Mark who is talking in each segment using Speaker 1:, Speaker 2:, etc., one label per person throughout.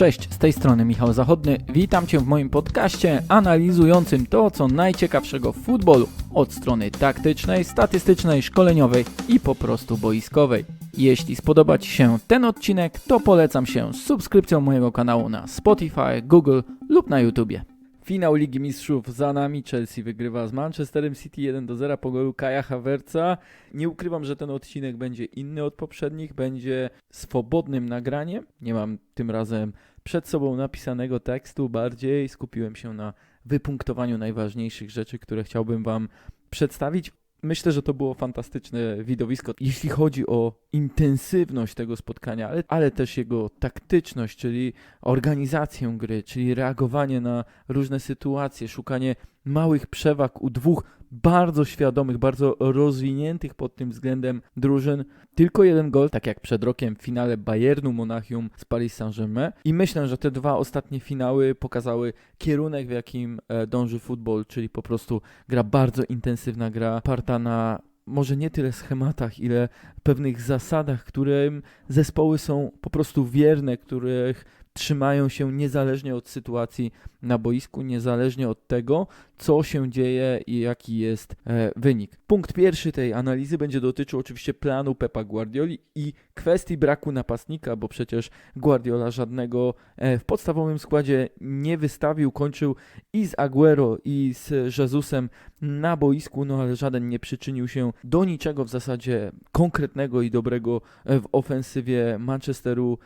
Speaker 1: Cześć, z tej strony Michał Zachodny. Witam Cię w moim podcaście analizującym to, co najciekawszego w futbolu od strony taktycznej, statystycznej, szkoleniowej i po prostu boiskowej. Jeśli spodoba Ci się ten odcinek, to polecam się subskrypcją mojego kanału na Spotify, Google lub na YouTubie. Finał Ligi Mistrzów za nami. Chelsea wygrywa z Manchesterem City 1 do 0 po golu Kaja Havertza. Nie ukrywam, że ten odcinek będzie inny od poprzednich, będzie swobodnym nagraniem. Nie mam tym razem przed sobą napisanego tekstu, bardziej skupiłem się na wypunktowaniu najważniejszych rzeczy, które chciałbym Wam przedstawić. Myślę, że to było fantastyczne widowisko, jeśli chodzi o intensywność tego spotkania, ale, ale też jego taktyczność, czyli organizację gry, czyli reagowanie na różne sytuacje, szukanie małych przewag u dwóch bardzo świadomych, bardzo rozwiniętych pod tym względem drużyn. Tylko jeden gol, tak jak przed rokiem w finale Bayernu Monachium z Paris Saint-Germain. I myślę, że te dwa ostatnie finały pokazały kierunek, w jakim e, dąży futbol, czyli po prostu gra bardzo intensywna, gra parta na może nie tyle schematach, ile pewnych zasadach, którym zespoły są po prostu wierne, których trzymają się niezależnie od sytuacji na boisku, niezależnie od tego, co się dzieje i jaki jest e, wynik. Punkt pierwszy tej analizy będzie dotyczył oczywiście planu Pepa Guardioli i kwestii braku napastnika, bo przecież Guardiola żadnego e, w podstawowym składzie nie wystawił, kończył i z Aguero i z Jezusem na boisku, no ale żaden nie przyczynił się do niczego w zasadzie konkretnego i dobrego e, w ofensywie Manchesteru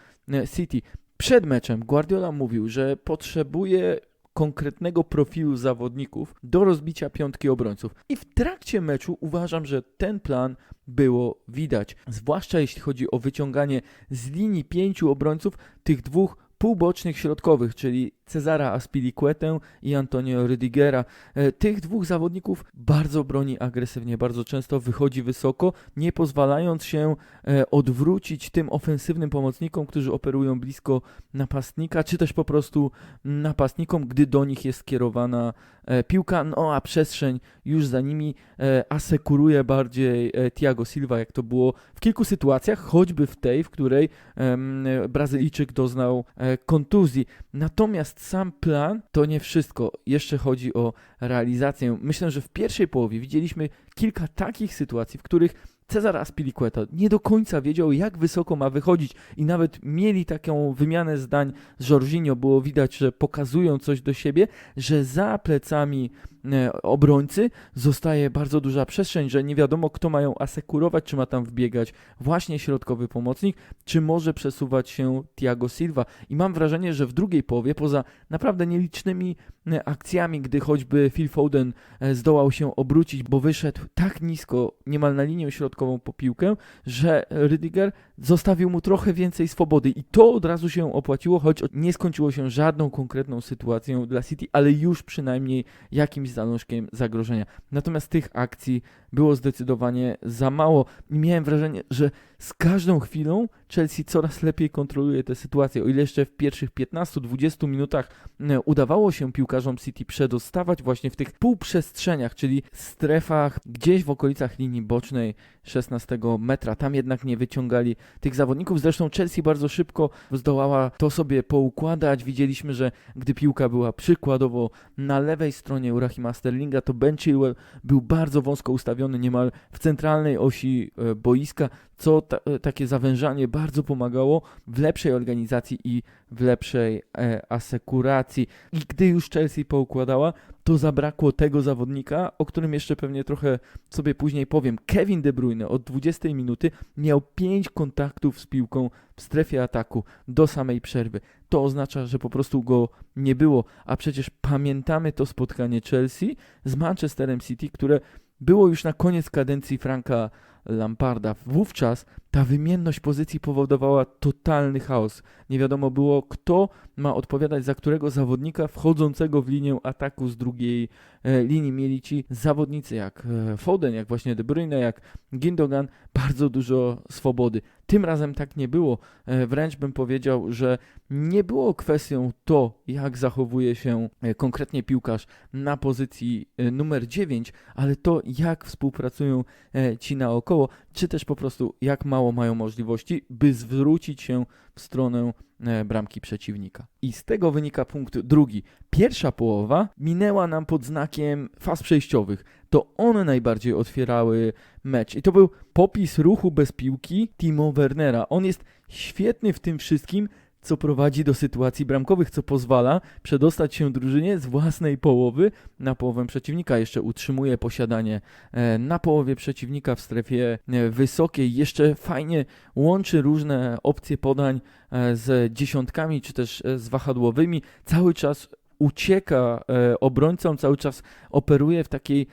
Speaker 1: City. Przed meczem Guardiola mówił, że potrzebuje konkretnego profilu zawodników do rozbicia piątki obrońców. I w trakcie meczu uważam, że ten plan było widać. Zwłaszcza jeśli chodzi o wyciąganie z linii pięciu obrońców tych dwóch półbocznych środkowych, czyli Cezara Aspilicuetę i Antonio Rydigera. E, Tych dwóch zawodników bardzo broni agresywnie, bardzo często wychodzi wysoko, nie pozwalając się e, odwrócić tym ofensywnym pomocnikom, którzy operują blisko napastnika, czy też po prostu napastnikom, gdy do nich jest skierowana e, piłka, no a przestrzeń już za nimi asekuruje bardziej Thiago Silva, jak to było w kilku sytuacjach, choćby w tej, w której Brazylijczyk doznał kontuzji. Natomiast sam plan to nie wszystko. Jeszcze chodzi o realizację. Myślę, że w pierwszej połowie widzieliśmy kilka takich sytuacji, w których Cezar Aspilicueta nie do końca wiedział, jak wysoko ma wychodzić i nawet mieli taką wymianę zdań z Jorginho. Było widać, że pokazują coś do siebie, że za plecami obrońcy zostaje bardzo duża przestrzeń, że nie wiadomo, kto mają asekurować, czy ma tam wbiegać właśnie środkowy pomocnik, czy może przesuwać się Thiago Silva. I mam wrażenie, że w drugiej połowie, poza naprawdę nielicznymi e, akcjami, gdy choćby Phil Foden e, zdołał się obrócić, bo wyszedł tak nisko, niemal na linię środkową po piłkę, że Rydiger zostawił mu trochę więcej swobody i to od razu się opłaciło, choć nie skończyło się żadną konkretną sytuacją dla City, ale już przynajmniej jakimś zalążkiem zagrożenia. Natomiast tych akcji było zdecydowanie za mało i miałem wrażenie, że z każdą chwilą Chelsea coraz lepiej kontroluje tę sytuację. O ile jeszcze w pierwszych 15-20 minutach e, udawało się piłkarzom City przedostawać właśnie w tych półprzestrzeniach, czyli strefach gdzieś w okolicach linii bocznej 16 metra. Tam jednak nie wyciągali tych zawodników. Zresztą Chelsea bardzo szybko zdołała to sobie poukładać. Widzieliśmy, że gdy piłka była przykładowo na lewej stronie u Sterlinga, to Ben Chilwell był bardzo wąsko ustawiony niemal w centralnej osi e, boiska, co ta, e, takie zawężanie bardzo pomagało w lepszej organizacji i w lepszej e, asekuracji. I gdy już Chelsea poukładała, to zabrakło tego zawodnika, o którym jeszcze pewnie trochę sobie później powiem. Kevin De Bruyne od 20 minuty miał 5 kontaktów z piłką w strefie ataku do samej przerwy. To oznacza, że po prostu go nie było, a przecież pamiętamy to spotkanie Chelsea z Manchesterem City, które było już na koniec kadencji Franka Lamparda. Wówczas ta wymienność pozycji powodowała totalny chaos. Nie wiadomo było, kto ma odpowiadać za którego zawodnika wchodzącego w linię ataku z drugiej e, linii. Mieli ci zawodnicy jak e, Foden, jak właśnie De Bruyne, jak Gindogan, bardzo dużo swobody. Tym razem tak nie było. E, wręcz bym powiedział, że nie było kwestią to, jak zachowuje się konkretnie piłkarz na pozycji numer 9, ale to, jak współpracują ci naokoło. Naokoło, czy też po prostu jak mało mają możliwości, by zwrócić się w stronę e, bramki przeciwnika. I z tego wynika punkt drugi. Pierwsza połowa minęła nam pod znakiem faz przejściowych. To one najbardziej otwierały mecz. I to był popis ruchu bez piłki Timo Wernera. On jest świetny w tym wszystkim, co prowadzi do sytuacji bramkowych, co pozwala przedostać się drużynie z własnej połowy na połowę przeciwnika. Jeszcze utrzymuje posiadanie e, na połowie przeciwnika w strefie e, wysokiej. Jeszcze fajnie łączy różne opcje podań e, z dziesiątkami czy też z wahadłowymi. Cały czas ucieka obrońcom, cały czas operuje w takiej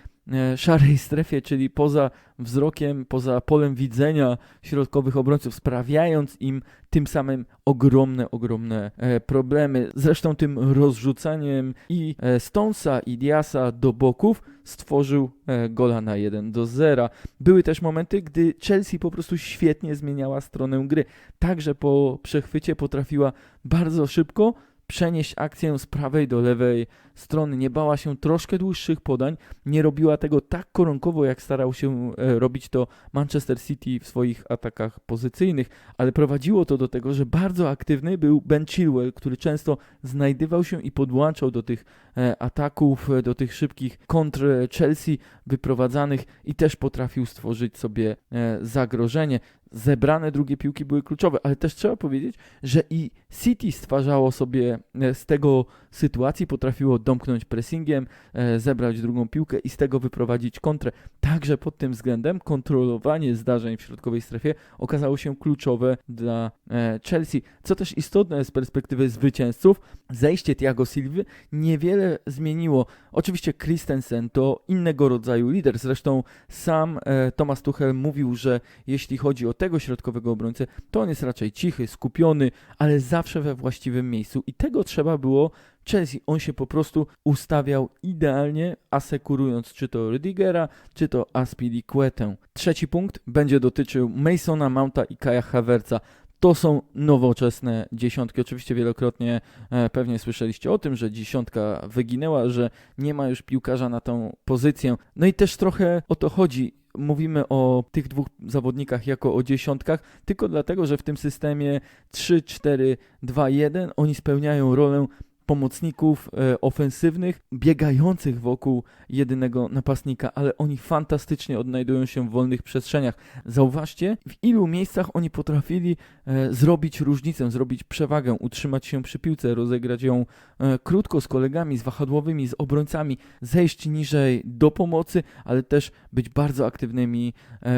Speaker 1: szarej strefie, czyli poza wzrokiem, poza polem widzenia środkowych obrońców, sprawiając im tym samym ogromne, ogromne e, problemy. Zresztą tym rozrzucaniem i e, Stonesa i Diasa do boków stworzył e, gola na 1 do 0. Były też momenty, gdy Chelsea po prostu świetnie zmieniała stronę gry. Także po przechwycie potrafiła bardzo szybko przenieść akcję z prawej do lewej strony. Nie bała się troszkę dłuższych podań, nie robiła tego tak koronkowo, jak starał się e, robić to Manchester City w swoich atakach pozycyjnych, ale prowadziło to do tego, że bardzo aktywny był Ben Chilwell, który często znajdywał się i podłączał do tych e, ataków, e, do tych szybkich kontr Chelsea wyprowadzanych i też potrafił stworzyć sobie zagrożenie. Zebrane drugie piłki były kluczowe, ale też trzeba powiedzieć, że i City stwarzało sobie z tego sytuacji, potrafiło domknąć pressingiem, e, zebrać drugą piłkę i z tego wyprowadzić kontrę. Także pod tym względem kontrolowanie zdarzeń w środkowej strefie okazało się kluczowe dla e, Chelsea. Co też istotne z perspektywy zwycięzców, zejście Thiago Silva niewiele zmieniło. Oczywiście Christensen to innego rodzaju lider, zresztą sam e, Thomas Tuchel mówił, że jeśli chodzi o tego środkowego obrońcę, to on jest raczej cichy, skupiony, ale zawsze we właściwym miejscu i tego trzeba było Chelsea. On się po prostu ustawiał idealnie, asekurując czy to Rüdigera, czy to Aspilicuetę. Trzeci punkt będzie dotyczył Masona Mounta i Kaja Havertza. To są nowoczesne dziesiątki. Oczywiście wielokrotnie e, pewnie słyszeliście o tym, że dziesiątka wyginęła, że nie ma już piłkarza na tą pozycję. No i też trochę o to chodzi. Mówimy o tych dwóch zawodnikach jako o dziesiątkach, tylko dlatego, że w tym systemie 3-4-2-1 oni spełniają rolę pomocników e, ofensywnych, biegających wokół jedynego napastnika, ale oni fantastycznie odnajdują się w wolnych przestrzeniach. Zauważcie, w ilu miejscach oni potrafili e, zrobić różnicę, zrobić przewagę, utrzymać się przy piłce, rozegrać ją e, krótko z kolegami, z wahadłowymi, z obrońcami, zejść niżej do pomocy, ale też być bardzo aktywnymi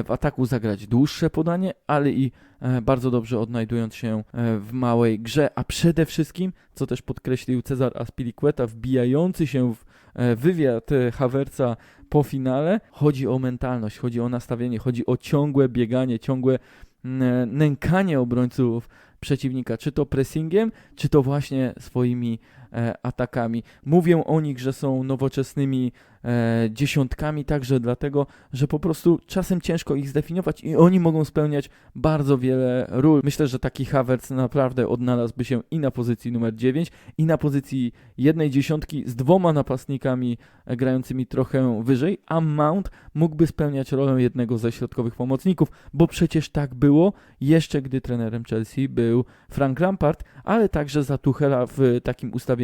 Speaker 1: w ataku, zagrać dłuższe podanie, ale i bardzo dobrze odnajdując się e, w małej grze, a przede wszystkim, co też podkreślił Cezar Aspilicueta, wbijający się w e, wywiad e, Havertza po finale, chodzi o mentalność, chodzi o nastawienie, chodzi o ciągłe bieganie, ciągłe nękanie obrońców przeciwnika, czy to pressingiem, czy to właśnie swoimi e, atakami. Mówię o nich, że są nowoczesnymi e, dziesiątkami, także dlatego, że po prostu czasem ciężko ich zdefiniować i oni mogą spełniać bardzo wiele ról. Myślę, że taki Havertz naprawdę odnalazłby się i na pozycji numer 9, i na pozycji jednej dziesiątki z dwoma napastnikami e, grającymi trochę wyżej, a Mount mógłby spełniać rolę jednego ze środkowych pomocników, bo przecież tak było jeszcze gdy trenerem Chelsea był Frank Lampard, ale także za Tuchela w takim ustawieniu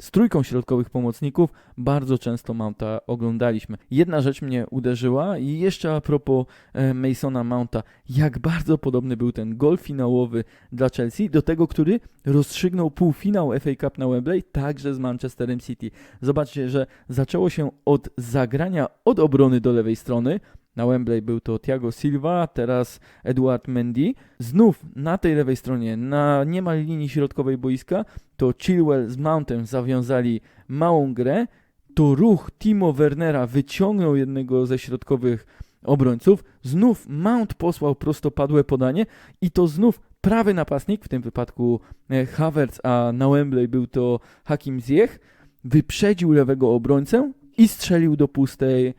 Speaker 1: z trójką środkowych pomocników bardzo często Mounta oglądaliśmy. Jedna rzecz mnie uderzyła i jeszcze a propos e, Masona Mounta, jak bardzo podobny był ten gol finałowy dla Chelsea do tego, który rozstrzygnął półfinał FA Cup na Wembley także z Manchesterem City. Zobaczcie, że zaczęło się od zagrania od obrony do lewej strony, na Wembley był to Thiago Silva, teraz Eduard Mendy. Znów na tej lewej stronie, na niemal linii środkowej boiska, to Chilwell z Mountem zawiązali małą grę. To ruch Timo Wernera wyciągnął jednego ze środkowych obrońców. Znów Mount posłał prostopadłe podanie i to znów prawy napastnik, w tym wypadku e, Havertz, a na Wembley był to Hakim Ziyech, wyprzedził lewego obrońcę i strzelił do pustej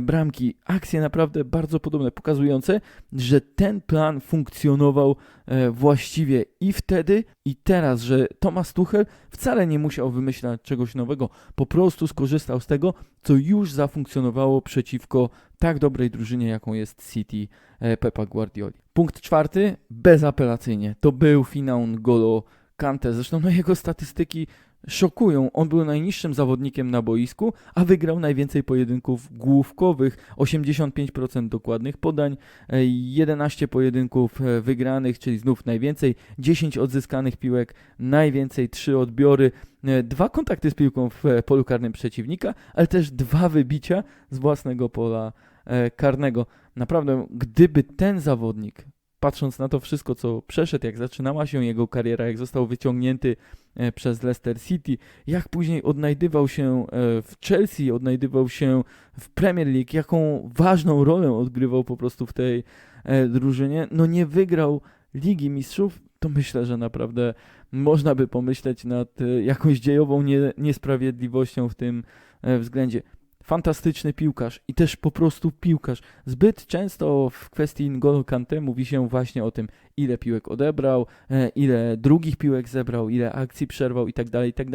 Speaker 1: bramki. Akcje naprawdę bardzo podobne, pokazujące, że ten plan funkcjonował e, właściwie i wtedy, i teraz, że Thomas Tuchel wcale nie musiał wymyślać czegoś nowego, po prostu skorzystał z tego, co już zafunkcjonowało przeciwko tak dobrej drużynie, jaką jest City e, Pepa Guardioli. Punkt czwarty, bezapelacyjnie. To był finał Golo Kante. Zresztą no, jego statystyki szokują. On był najniższym zawodnikiem na boisku, a wygrał najwięcej pojedynków główkowych, 85% dokładnych podań, e, 11 pojedynków e, wygranych, czyli znów najwięcej, 10 odzyskanych piłek, najwięcej 3 odbiory, e, dwa kontakty z piłką w e, polu karnym przeciwnika, ale też dwa wybicia z własnego pola e, karnego. Naprawdę, gdyby ten zawodnik patrząc na to wszystko, co przeszedł, jak zaczynała się jego kariera, jak został wyciągnięty e, przez Leicester City, jak później odnajdywał się e, w Chelsea, odnajdywał się w Premier League, jaką ważną rolę odgrywał po prostu w tej e, drużynie, no nie wygrał Ligi Mistrzów, to myślę, że naprawdę można by pomyśleć nad jakąś dziejową nie, niesprawiedliwością w tym względzie fantastyczny piłkarz i też po prostu piłkarz. Zbyt często w kwestii N'Golo Kante mówi się właśnie o tym, ile piłek odebrał, e, ile drugich piłek zebrał, ile akcji przerwał i tak dalej, i tak.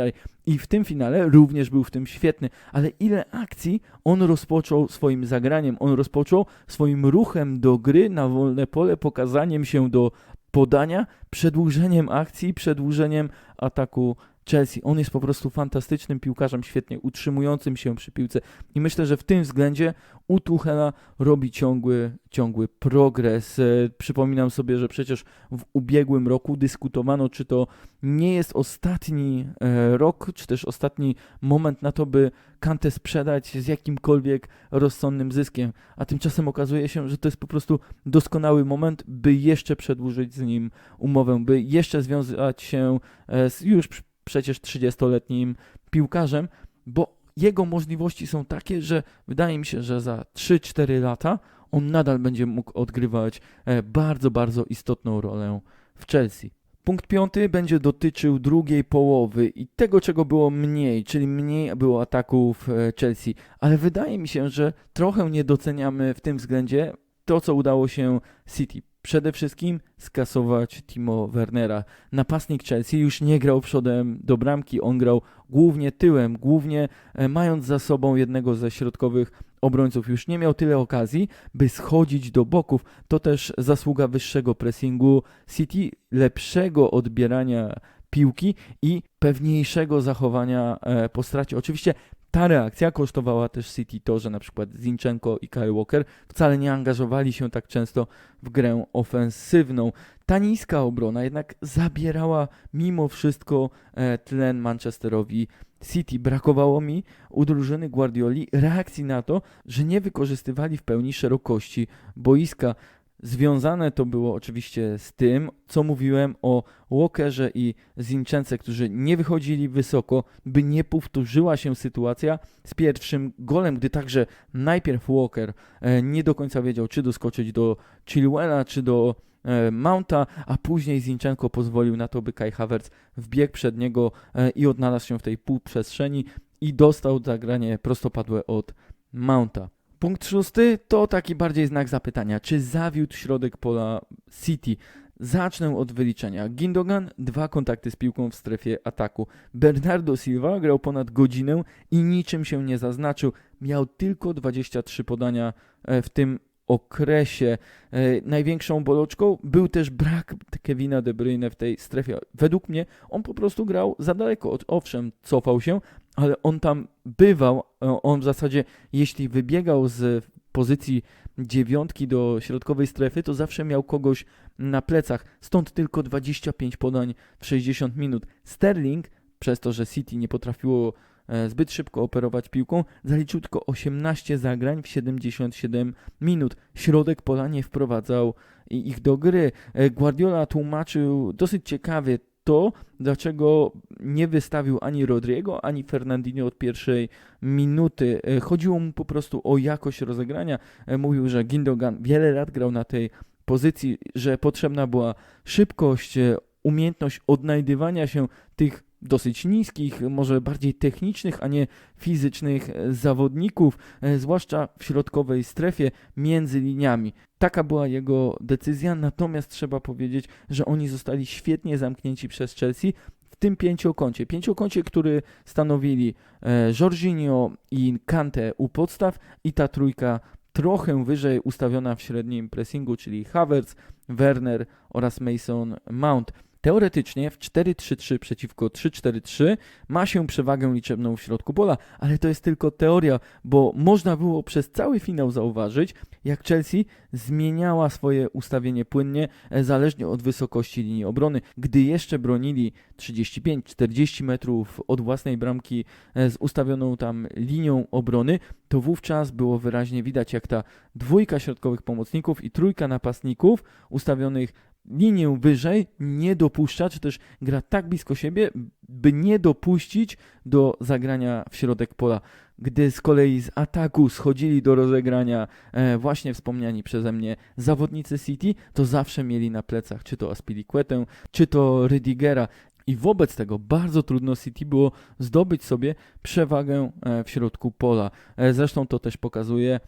Speaker 1: I w tym finale również był w tym świetny, ale ile akcji on rozpoczął swoim zagraniem, on rozpoczął swoim ruchem do gry na wolne pole, pokazaniem się do podania, przedłużeniem akcji, przedłużeniem ataku Chelsea. On jest po prostu fantastycznym piłkarzem, świetnie utrzymującym się przy piłce i myślę, że w tym względzie u Tuchela robi ciągły, ciągły progres. E, przypominam sobie, że przecież w ubiegłym roku dyskutowano, czy to nie jest ostatni e, rok, czy też ostatni moment na to, by Kantę sprzedać z jakimkolwiek rozsądnym zyskiem, a tymczasem okazuje się, że to jest po prostu doskonały moment, by jeszcze przedłużyć z nim umowę, by jeszcze związać się e, z już przecież 30-letnim piłkarzem, bo jego możliwości są takie, że wydaje mi się, że za 3-4 lata on nadal będzie mógł odgrywać e, bardzo, bardzo istotną rolę w Chelsea. Punkt piąty będzie dotyczył drugiej połowy i tego, czego było mniej, czyli mniej było ataków e, Chelsea, ale wydaje mi się, że trochę nie doceniamy w tym względzie to, co udało się City. Przede wszystkim skasować Timo Wernera. Napastnik Chelsea już nie grał przodem do bramki, on grał głównie tyłem, głównie e, mając za sobą jednego ze środkowych obrońców. Już nie miał tyle okazji, by schodzić do boków. To też zasługa wyższego pressingu City, lepszego odbierania piłki i pewniejszego zachowania e, po stracie. Oczywiście ta reakcja kosztowała też City to, że na przykład Zinchenko i Kyle Walker wcale nie angażowali się tak często w grę ofensywną. Ta niska obrona jednak zabierała mimo wszystko e, tlen Manchesterowi City. Brakowało mi u drużyny Guardioli reakcji na to, że nie wykorzystywali w pełni szerokości boiska. Związane to było oczywiście z tym, co mówiłem o Walkerze i Zinczence, którzy nie wychodzili wysoko, by nie powtórzyła się sytuacja z pierwszym golem, gdy także najpierw Walker e, nie do końca wiedział, czy doskoczyć do Chilwella, czy do e, Mounta, a później Zinchenko pozwolił na to, by Kai Havertz wbiegł przed niego e, i odnalazł się w tej półprzestrzeni i dostał zagranie prostopadłe od Mounta. Punkt szósty to taki bardziej znak zapytania. Czy zawiódł środek pola City? Zacznę od wyliczenia. Gindogan, dwa kontakty z piłką w strefie ataku. Bernardo Silva grał ponad godzinę i niczym się nie zaznaczył. Miał tylko 23 podania e, w tym okresie. E, największą bolączką był też brak Kevina De Bruyne w tej strefie. Według mnie on po prostu grał za daleko. Owszem, cofał się, ale on tam bywał. E, on w zasadzie, jeśli wybiegał z pozycji dziewiątki do środkowej strefy, to zawsze miał kogoś na plecach. Stąd tylko 25 podań w 60 minut. Sterling, przez to, że City nie potrafiło E, zbyt szybko operować piłką, zaliczył tylko 18 zagrań w 77 minut. Środek pola nie wprowadzał ich do gry. E, Guardiola tłumaczył dosyć ciekawie to, dlaczego nie wystawił ani Rodriego, ani Fernandinho od pierwszej minuty. E, chodziło mu po prostu o jakość rozegrania. Mówił, że Gindogan wiele lat grał na tej pozycji, że potrzebna była szybkość, umiejętność odnajdywania się tych dosyć niskich, może bardziej technicznych, a nie fizycznych e, zawodników, e, zwłaszcza w środkowej strefie między liniami. Taka była jego decyzja, natomiast trzeba powiedzieć, że oni zostali świetnie zamknięci przez Chelsea w tym pięciokącie. Pięciokącie, który stanowili e, Jorginho i Kante u podstaw i ta trójka trochę wyżej ustawiona w średnim pressingu, czyli Havertz, Werner oraz Mason Mount. Teoretycznie w 4-3-3 przeciwko 3-4-3 ma się przewagę liczebną w środku pola, ale to jest tylko teoria, bo można było przez cały finał zauważyć, jak Chelsea zmieniała swoje ustawienie płynnie, e, zależnie od wysokości linii obrony. Gdy jeszcze bronili 35-40 metrów od własnej bramki e, z ustawioną tam linią obrony, to wówczas było wyraźnie widać, jak ta dwójka środkowych pomocników i trójka napastników ustawionych linię wyżej nie dopuszcza, czy też gra tak blisko siebie, by nie dopuścić do zagrania w środek pola. Gdy z kolei z ataku schodzili do rozegrania e, właśnie wspomniani przeze mnie zawodnicy City, to zawsze mieli na plecach czy to Aspilicuetę, czy to Rydigera. I wobec tego bardzo trudno City było zdobyć sobie przewagę e, w środku pola. E, zresztą to też pokazuje,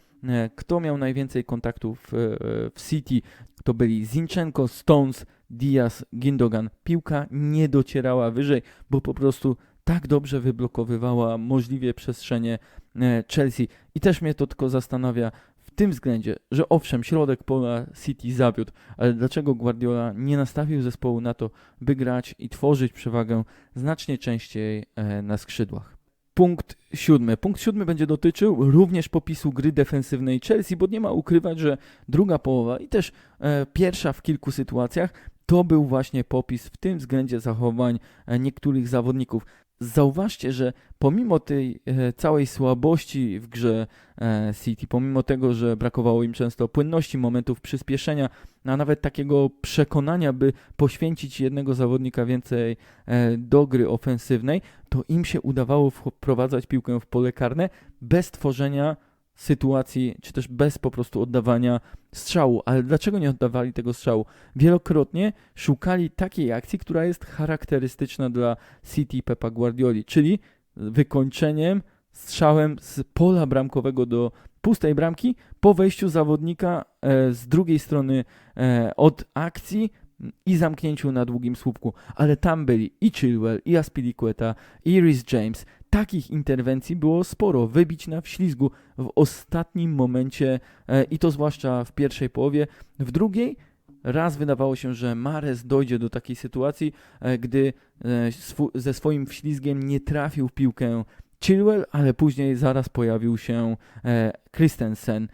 Speaker 1: kto miał najwięcej kontaktów w City. To byli Zinchenko, Stones, Diaz, Gindogan. Piłka nie docierała wyżej, bo po prostu tak dobrze wyblokowywała możliwie przestrzenie Chelsea. I też mnie to tylko zastanawia, tym względzie, że owszem, środek pola City zawiódł, ale dlaczego Guardiola nie nastawił zespołu na to, by grać i tworzyć przewagę znacznie częściej e, na skrzydłach? Punkt siódmy. Punkt siódmy będzie dotyczył również popisu gry defensywnej Chelsea, bo nie ma ukrywać, że druga połowa i też e, pierwsza w kilku sytuacjach to był właśnie popis w tym względzie zachowań e, niektórych zawodników. Zauważcie, że pomimo tej e, całej słabości w grze e, City, pomimo tego, że brakowało im często płynności, momentów przyspieszenia, a nawet takiego przekonania, by poświęcić jednego zawodnika więcej e, do gry ofensywnej, to im się udawało wprowadzać piłkę w pole karne bez tworzenia sytuacji, czy też bez po prostu oddawania strzału. Ale dlaczego nie oddawali tego strzału? Wielokrotnie szukali takiej akcji, która jest charakterystyczna dla City Pepa Guardioli, czyli wykończeniem strzałem z pola bramkowego do pustej bramki po wejściu zawodnika e, z drugiej strony e, od akcji i zamknięciu na długim słupku, ale tam byli i Chilwell, i Aspilicueta, i Rhys James, takich interwencji było sporo. Wybić na wślizgu w ostatnim momencie e, i to zwłaszcza w pierwszej połowie. W drugiej raz wydawało się, że Mares dojdzie do takiej sytuacji, e, gdy e, sw ze swoim wślizgiem nie trafił w piłkę Chilwell, ale później zaraz pojawił się Christensen.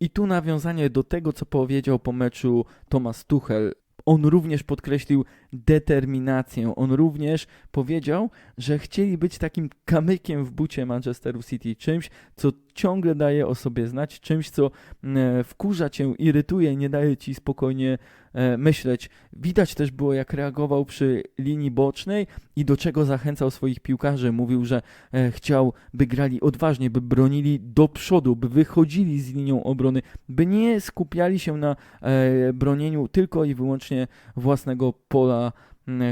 Speaker 1: I tu nawiązanie do tego, co powiedział po meczu Thomas Tuchel. On również podkreślił determinację. On również powiedział, że chcieli być takim kamykiem w bucie Manchesteru City, czymś, co ciągle daje o sobie znać, czymś, co mm, wkurza cię, irytuje, nie daje ci spokojnie e, myśleć. Widać też było, jak reagował przy linii bocznej i do czego zachęcał swoich piłkarzy. Mówił, że e, chciał, by grali odważnie, by bronili do przodu, by wychodzili z linią obrony, by nie skupiali się na e, bronieniu tylko i wyłącznie własnego pola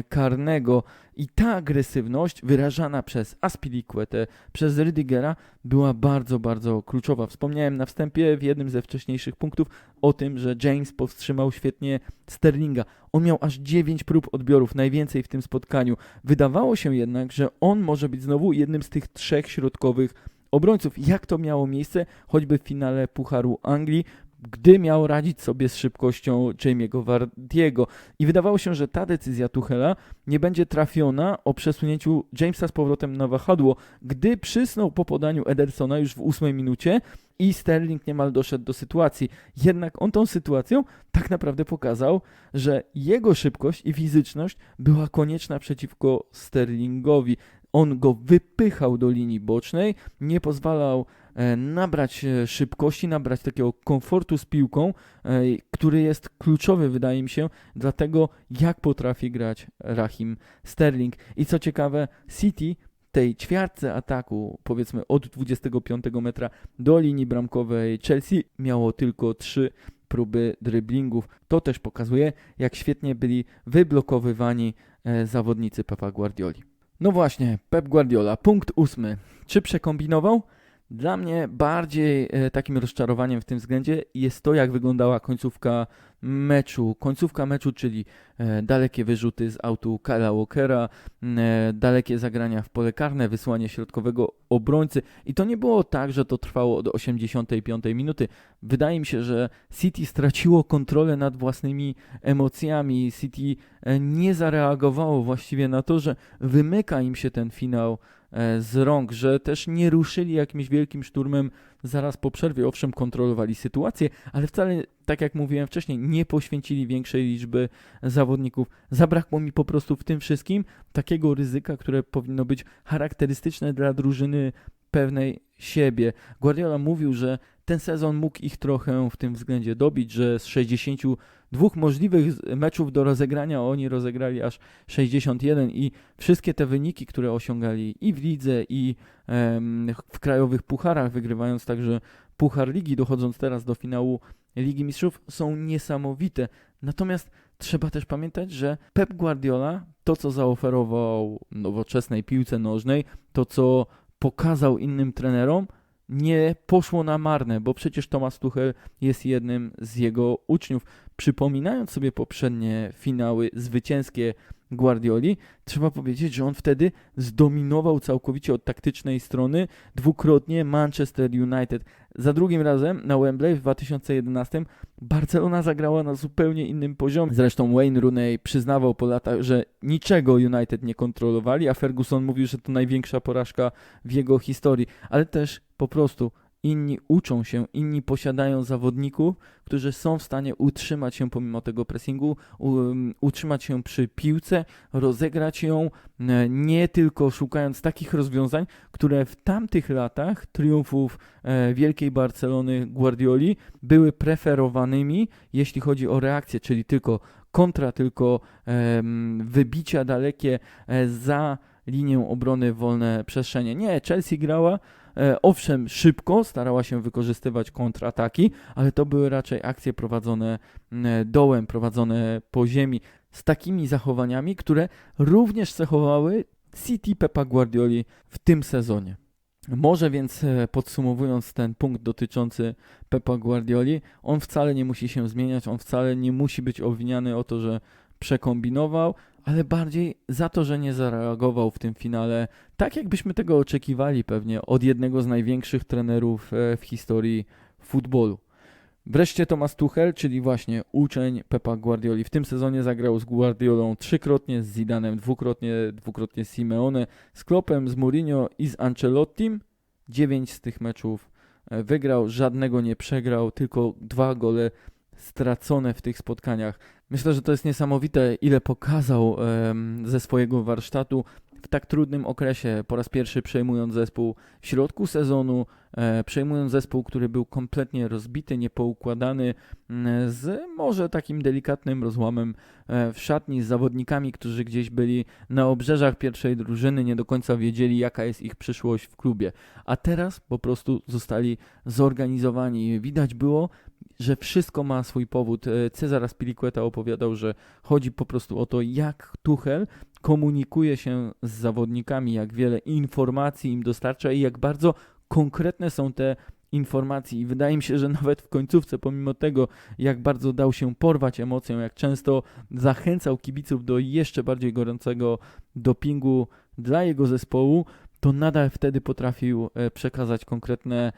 Speaker 1: karnego i ta agresywność wyrażana przez Aspilicuetę, przez Rydigera była bardzo, bardzo kluczowa. Wspomniałem na wstępie w jednym ze wcześniejszych punktów o tym, że James powstrzymał świetnie Sterlinga. On miał aż 9 prób odbiorów, najwięcej w tym spotkaniu. Wydawało się jednak, że on może być znowu jednym z tych trzech środkowych obrońców. Jak to miało miejsce choćby w finale Pucharu Anglii, gdy miał radzić sobie z szybkością Jamie'ego Vardiego. I wydawało się, że ta decyzja Tuchela nie będzie trafiona o przesunięciu Jamesa z powrotem na wahadło, gdy przysnął po podaniu Edersona już w ósmej minucie i Sterling niemal doszedł do sytuacji. Jednak on tą sytuacją tak naprawdę pokazał, że jego szybkość i fizyczność była konieczna przeciwko Sterlingowi. On go wypychał do linii bocznej, nie pozwalał e, nabrać e, szybkości, nabrać takiego komfortu z piłką, e, który jest kluczowy, wydaje mi się, dla tego, jak potrafi grać Rahim Sterling. I co ciekawe, City tej ćwiartce ataku, powiedzmy od 25 metra do linii bramkowej Chelsea, miało tylko trzy próby driblingów. To też pokazuje, jak świetnie byli wyblokowywani zawodnicy Papa Guardioli. No właśnie, Pep Guardiola, punkt ósmy. Czy przekombinował? Dla mnie bardziej e, takim rozczarowaniem w tym względzie jest to, jak wyglądała końcówka meczu. Końcówka meczu, czyli e, dalekie wyrzuty z autu Kyla Walkera, e, dalekie zagrania w pole karne, wysłanie środkowego obrońcy. I to nie było tak, że to trwało od 85 minuty. Wydaje mi się, że City straciło kontrolę nad własnymi emocjami. City nie zareagowało właściwie na to, że wymyka im się ten finał z rąk, że też nie ruszyli jakimś wielkim szturmem zaraz po przerwie. Owszem, kontrolowali sytuację, ale wcale, tak jak mówiłem wcześniej, nie poświęcili większej liczby zawodników. Zabrakło mi po prostu w tym wszystkim takiego ryzyka, które powinno być charakterystyczne dla drużyny pewnej siebie. Guardiola mówił, że ten sezon mógł ich trochę w tym względzie dobić, że z 62 możliwych meczów do rozegrania oni rozegrali aż 61 i wszystkie te wyniki, które osiągali i w lidze, i w krajowych pucharach, wygrywając także Puchar Ligi, dochodząc teraz do finału Ligi Mistrzów, są niesamowite. Natomiast trzeba też pamiętać, że Pep Guardiola, to co zaoferował nowoczesnej piłce nożnej, to co pokazał innym trenerom, nie poszło na marne, bo przecież Thomas Tuchel jest jednym z jego uczniów. Przypominając sobie poprzednie finały zwycięskie Guardioli, trzeba powiedzieć, że on wtedy zdominował całkowicie od taktycznej strony dwukrotnie Manchester United. Za drugim razem na Wembley w 2011 Barcelona zagrała na zupełnie innym poziomie. Zresztą Wayne Rooney przyznawał po latach, że niczego United nie kontrolowali, a Ferguson mówił, że to największa porażka w jego historii, ale też po prostu inni uczą się, inni posiadają zawodników, którzy są w stanie utrzymać się pomimo tego pressingu, um, utrzymać się przy piłce, rozegrać ją, e, nie tylko szukając takich rozwiązań, które w tamtych latach triumfów e, wielkiej Barcelony Guardioli były preferowanymi, jeśli chodzi o reakcję, czyli tylko kontra, tylko em, wybicia dalekie e, za linię obrony wolne przestrzenie. Nie, Chelsea grała E, owszem, szybko starała się wykorzystywać kontrataki, ale to były raczej akcje prowadzone dołem, prowadzone po ziemi, z takimi zachowaniami, które również cechowały City Pepa Guardioli w tym sezonie. Może więc e, podsumowując ten punkt dotyczący Pepa Guardioli, on wcale nie musi się zmieniać, on wcale nie musi być obwiniany o to, że przekombinował, ale bardziej za to, że nie zareagował w tym finale tak, jakbyśmy tego oczekiwali pewnie od jednego z największych trenerów e, w historii futbolu. Wreszcie Thomas Tuchel, czyli właśnie uczeń Pepa Guardioli. W tym sezonie zagrał z Guardiolą trzykrotnie, z Zidanem dwukrotnie, dwukrotnie z Simeone, z Klopem, z Mourinho i z Ancelottim. Dziewięć z tych meczów e, wygrał, żadnego nie przegrał, tylko dwa gole stracone w tych spotkaniach. Myślę, że to jest niesamowite, ile pokazał ze swojego warsztatu w tak trudnym okresie, po raz pierwszy przejmując zespół w środku sezonu, e, przejmując zespół, który był kompletnie rozbity, niepoukładany, mm, z może takim delikatnym rozłamem e, w szatni, z zawodnikami, którzy gdzieś byli na obrzeżach pierwszej drużyny, nie do końca wiedzieli, jaka jest ich przyszłość w klubie. A teraz po prostu zostali zorganizowani. Widać było, że wszystko ma swój powód. E, Cezar Spiliqueta opowiadał, że chodzi po prostu o to, jak Tuchel komunikuje się z zawodnikami, jak wiele informacji im dostarcza i jak bardzo konkretne są te informacje. I wydaje mi się, że nawet w końcówce, pomimo tego, jak bardzo dał się porwać emocją, jak często zachęcał kibiców do jeszcze bardziej gorącego dopingu dla jego zespołu, to nadal wtedy potrafił e, przekazać konkretne,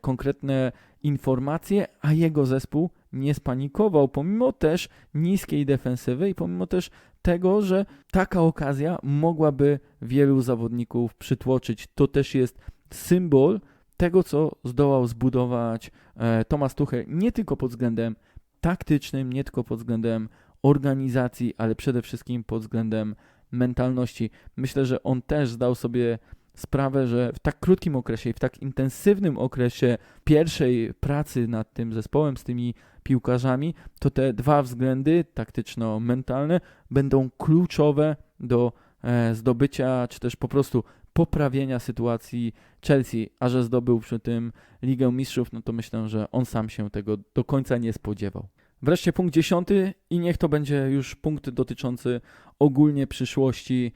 Speaker 1: konkretne informacje, a jego zespół nie spanikował, pomimo też niskiej defensywy i pomimo też tego, że taka okazja mogłaby wielu zawodników przytłoczyć. To też jest symbol tego, co zdołał zbudować e, Thomas Tuchel, nie tylko pod względem taktycznym, nie tylko pod względem organizacji, ale przede wszystkim pod względem mentalności. Myślę, że on też zdał sobie sprawę, że w tak krótkim okresie i w tak intensywnym okresie pierwszej pracy nad tym zespołem, z tymi piłkarzami, to te dwa względy taktyczno-mentalne będą kluczowe do e, zdobycia, czy też po prostu poprawienia sytuacji Chelsea, a że zdobył przy tym Ligę Mistrzów, no to myślę, że on sam się tego do końca nie spodziewał. Wreszcie punkt dziesiąty i niech to będzie już punkt dotyczący ogólnie przyszłości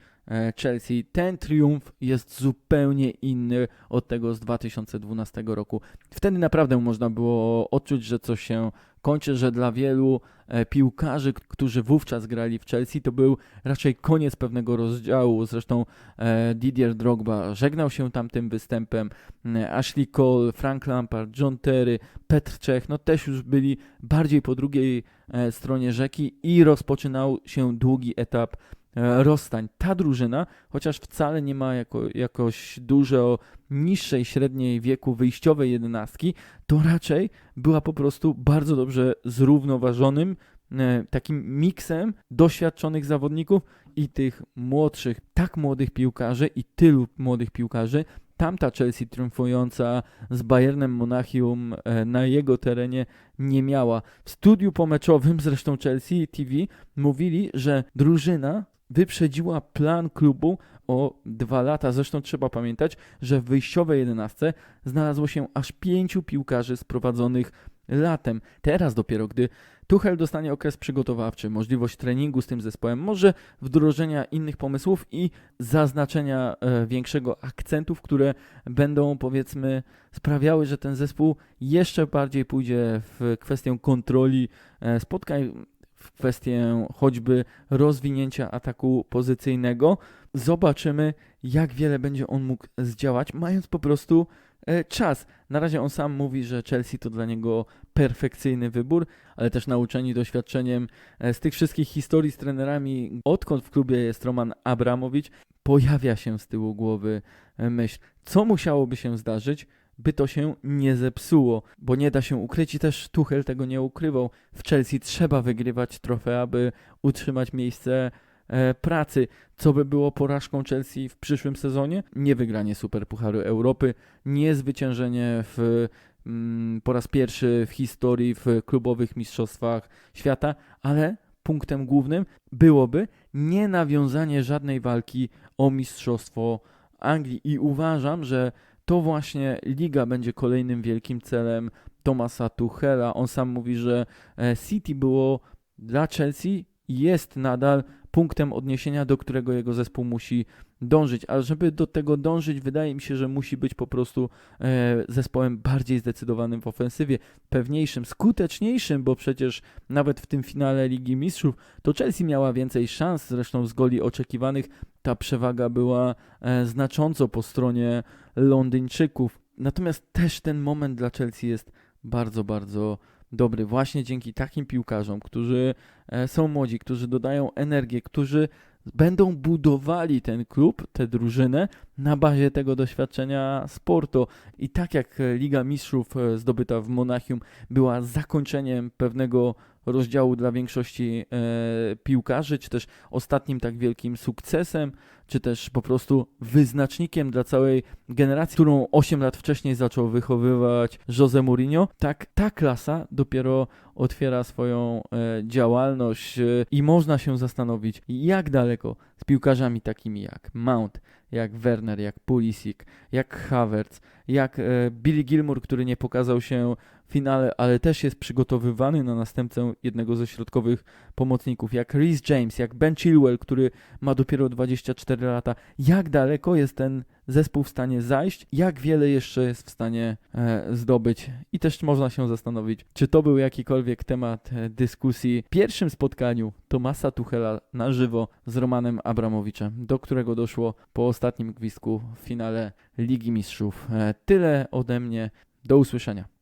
Speaker 1: Chelsea. Ten triumf jest zupełnie inny od tego z 2012 roku. Wtedy naprawdę można było odczuć, że coś się kończy, że dla wielu e, piłkarzy, którzy wówczas grali w Chelsea, to był raczej koniec pewnego rozdziału. Zresztą e, Didier Drogba żegnał się tamtym występem. E, Ashley Cole, Frank Lampard, John Terry, Petr Czech, no też już byli bardziej po drugiej e, stronie rzeki i rozpoczynał się długi etap e, rozstań. Ta drużyna, chociaż wcale nie ma jako, jakoś dużo niższej średniej wieku wyjściowej jedenastki, to raczej była po prostu bardzo dobrze zrównoważonym e, takim miksem doświadczonych zawodników i tych młodszych, tak młodych piłkarzy i tylu młodych piłkarzy. Tamta Chelsea triumfująca z Bayernem Monachium e, na jego terenie nie miała. W studiu pomeczowym zresztą Chelsea TV mówili, że drużyna wyprzedziła plan klubu o dwa lata. Zresztą trzeba pamiętać, że w wyjściowej jedenastce znalazło się aż pięciu piłkarzy sprowadzonych latem. Teraz dopiero, gdy Tuchel dostanie okres przygotowawczy, możliwość treningu z tym zespołem, może wdrożenia innych pomysłów i zaznaczenia e, większego akcentów, które będą powiedzmy sprawiały, że ten zespół jeszcze bardziej pójdzie w kwestię kontroli e, spotkań, w kwestię choćby rozwinięcia ataku pozycyjnego. Zobaczymy, jak wiele będzie on mógł zdziałać, mając po prostu e, czas. Na razie on sam mówi, że Chelsea to dla niego perfekcyjny wybór, ale też nauczeni doświadczeniem e, z tych wszystkich historii z trenerami, odkąd w klubie jest Roman Abramowicz, pojawia się z tyłu głowy e, myśl, co musiałoby się zdarzyć, by to się nie zepsuło, bo nie da się ukryć i też Tuchel tego nie ukrywał. W Chelsea trzeba wygrywać trofea, aby utrzymać miejsce e, pracy. Co by było porażką Chelsea w przyszłym sezonie? Nie wygranie Superpucharu Europy, nie zwyciężenie w, mm, po raz pierwszy w historii w klubowych mistrzostwach świata, ale punktem głównym byłoby nie nawiązanie żadnej walki o mistrzostwo Anglii i uważam, że to właśnie liga będzie kolejnym wielkim celem Tomasa Tuchela. On sam mówi, że e, City było dla Chelsea i jest nadal punktem odniesienia, do którego jego zespół musi dążyć. A żeby do tego dążyć, wydaje mi się, że musi być po prostu e, zespołem bardziej zdecydowanym w ofensywie, pewniejszym, skuteczniejszym, bo przecież nawet w tym finale Ligi Mistrzów to Chelsea miała więcej szans, zresztą z goli oczekiwanych ta przewaga była e, znacząco po stronie Londyńczyków. Natomiast też ten moment dla Chelsea jest bardzo, bardzo dobry właśnie dzięki takim piłkarzom, którzy e, są młodzi, którzy dodają energię, którzy będą budowali ten klub, tę drużynę na bazie tego doświadczenia sportu. I tak jak Liga Mistrzów e, zdobyta w Monachium była zakończeniem pewnego rozdziału dla większości e, piłkarzy, czy też ostatnim tak wielkim sukcesem, czy też po prostu wyznacznikiem dla całej generacji, którą 8 lat wcześniej zaczął wychowywać Jose Mourinho, tak ta klasa dopiero otwiera swoją e, działalność e, i można się zastanowić, jak daleko z piłkarzami takimi jak Mount, jak Werner, jak Pulisic, jak Havertz, jak e, Billy Gilmour, który nie pokazał się finale, ale też jest przygotowywany na następcę jednego ze środkowych pomocników, jak Reece James, jak Ben Chilwell, który ma dopiero 24 lata. Jak daleko jest ten zespół w stanie zajść, jak wiele jeszcze jest w stanie e, zdobyć. I też można się zastanowić, czy to był jakikolwiek temat e, dyskusji w pierwszym spotkaniu Tomasa Tuchela na żywo z Romanem Abramowiczem, do którego doszło po ostatnim gwizdku w finale Ligi Mistrzów. E, tyle ode mnie. Do usłyszenia.